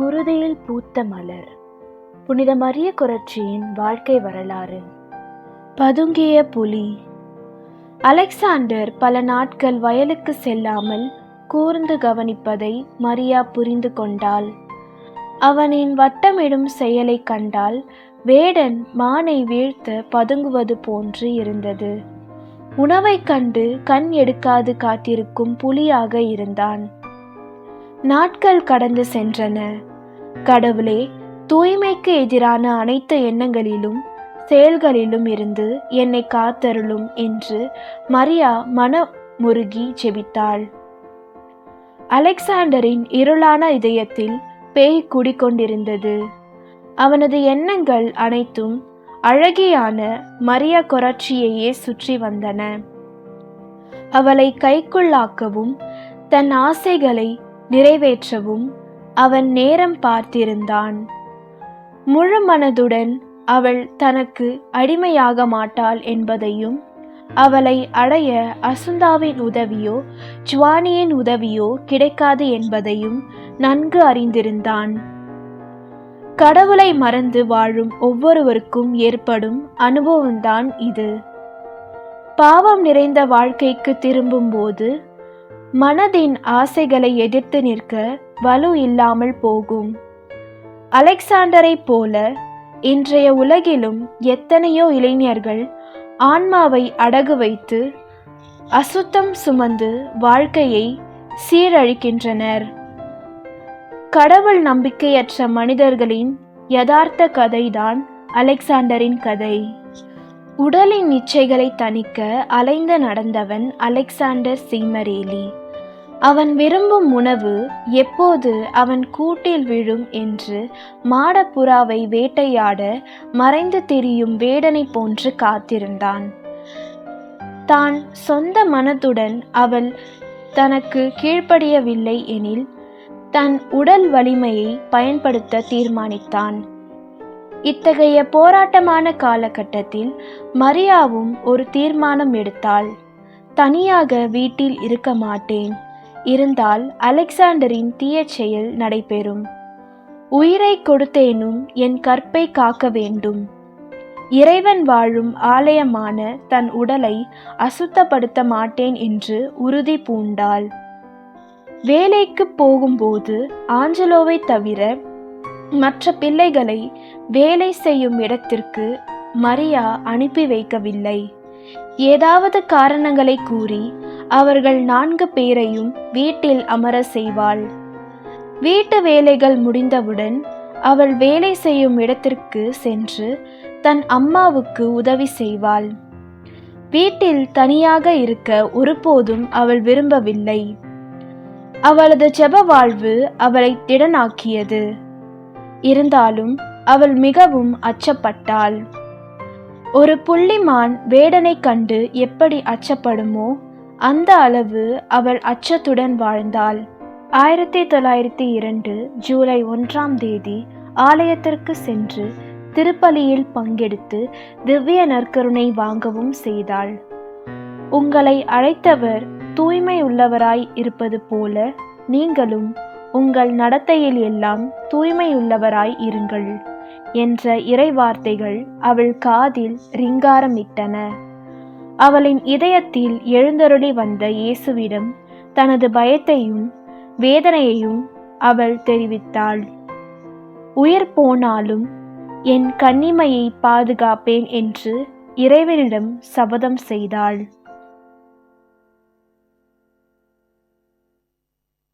குருதியில் பூத்த மலர். புனித மரிய குரட்சியின் வாழ்க்கை வரலாறு. பதுங்கிய புலி. அலெக்சாண்டர் பல நாட்கள் வயலுக்கு செல்லாமல் கூர்ந்து கவனிப்பதை மரியா புரிந்து கொண்டாள். அவனின் வட்டமிடும் செயலை கண்டால் வேடன் மானை வீழ்த்த பதுங்குவது போன்று இருந்தது. உணவைக் கண்டு கண் எடுக்காது காத்திருக்கும் புலியாக இருந்தான். நாட்கள் கடந்து சென்றன. கடவுளே தூய்மைக்கு எதிரான அனைத்து எண்ணங்களிலும் செயல்களிலும் இருந்து என்னை காத்தருளும் என்று மரியா மன முருகி ஜெபித்தாள் அலெக்சாண்டரின் இருளான இதயத்தில் பேய் குடிக்கொண்டிருந்தது அவனது எண்ணங்கள் அனைத்தும் அழகியான மரியா கொராட்சியையே சுற்றி வந்தன. அவளை கைக்குள்ளாக்கவும் தன் ஆசைகளை நிறைவேற்றவும் அவன் நேரம் பார்த்திருந்தான். முழு மனதுடன் அவள் தனக்கு அடிமையாக மாட்டாள் என்பதையும் அவளை அடைய அசுந்தாவின் உதவியோ ஜுவானியின் உதவியோ கிடைக்காது என்பதையும் நன்கு அறிந்திருந்தான். கடவுளை மறந்து வாழும் ஒவ்வொருவருக்கும் ஏற்படும் அனுபவம்தான் இது. பாவம் நிறைந்த வாழ்க்கைக்கு திரும்பும்போது மனதின் ஆசைகளை எதிர்த்து நிற்க வலு இல்லாமல் போகும். அலெக்சாண்டரை போல இன்றைய உலகிலும் எத்தனையோ இளைஞர்கள் ஆன்மாவை அடகு வைத்து அசுத்தம் சுமந்து வாழ்க்கையை சீரழிக்கின்றனர். கடவுள் நம்பிக்கையற்ற மனிதர்களின் யதார்த்த கதைதான் அலெக்சாண்டரின் கதை. உடலின் நிச்சைகளை தணிக்க அலைந்து நடந்தவன் அலெக்சாண்டர் சீமரேலி. அவன் விரும்பும் உணவு எப்போது அவன் கூட்டில் விழும் என்று மாடப்புறாவை வேட்டையாட மறைந்து திரியும் வேடனை போன்று காத்திருந்தான். தான் சொந்த மனத்துடன் அவள் தனக்கு கீழ்ப்படியவில்லை எனில் தன் உடல் வலிமையை பயன்படுத்த தீர்மானித்தான். இத்தகைய போராட்டமான காலகட்டத்தில் மரியாவும் ஒரு தீர்மானம் எடுத்தாள். தனியாக வீட்டில் இருக்க மாட்டேன். இருந்தால் அலெக்சாண்டரின் தீய செயல் நடைபெறும். உயிரை கொடுத்தேனும் என் கற்பை காக்க வேண்டும். இறைவன் வாழும் ஆலயமான தன் உடலை அசுத்தப்படுத்த மாட்டேன் என்று உறுதி பூண்டாள். வேலைக்கு போகும்போது ஆஞ்சலோவை தவிர மற்ற பிள்ளைகளை வேலை செய்யும் இடத்திற்கு மரியா அனுப்பி வைக்கவில்லை. ஏதாவது காரணங்களை கூறி அவர்கள் நான்கு பேரையும் வீட்டில் அமர செய்வாள். வீட்டு வேலைகள் முடிந்தவுடன் அவள் வேலை செய்யும் இடத்திற்கு சென்று தன் அம்மாவுக்கு உதவி செய்வாள். வீட்டில் தனியாக இருக்க ஒருபோதும் அவள் விரும்பவில்லை. அவளது ஜெப வாழ்வு அவளை திடனாக்கியது. இருந்தாலும் அவள் மிகவும் அச்சப்பட்டாள். ஒரு புள்ளிமான் வேடனை கண்டு எப்படி அச்சப்படுமோ அந்த அளவு அவள் அச்சத்துடன் வாழ்ந்தாள். ஆயிரத்தி தொள்ளாயிரத்தி இரண்டு ஜூலை ஒன்றாம் தேதி ஆலயத்திற்கு சென்று திருப்பலியில் பங்கெடுத்து திவ்ய நற்கருணை வாங்கவும் செய்தாள். உங்களை அழைத்தவர் தூய்மை உள்ளவராய் இருப்பது போல நீங்களும் உங்கள் நடத்தையில் எல்லாம் தூய்மையுள்ளவராய் இருங்கள் என்ற இறைவார்த்தைகள் அவள் காதில் ரிங்காரமிட்டன. அவளின் இதயத்தில் எழுந்தருளி வந்த இயேசுவிடம் தனது பயத்தையும் வேதனையையும் அவள் தெரிவித்தாள். உயிர் போனாலும் என் கன்னிமையை பாதுகாப்பேன் என்று இறைவனிடம் சபதம் செய்தாள்.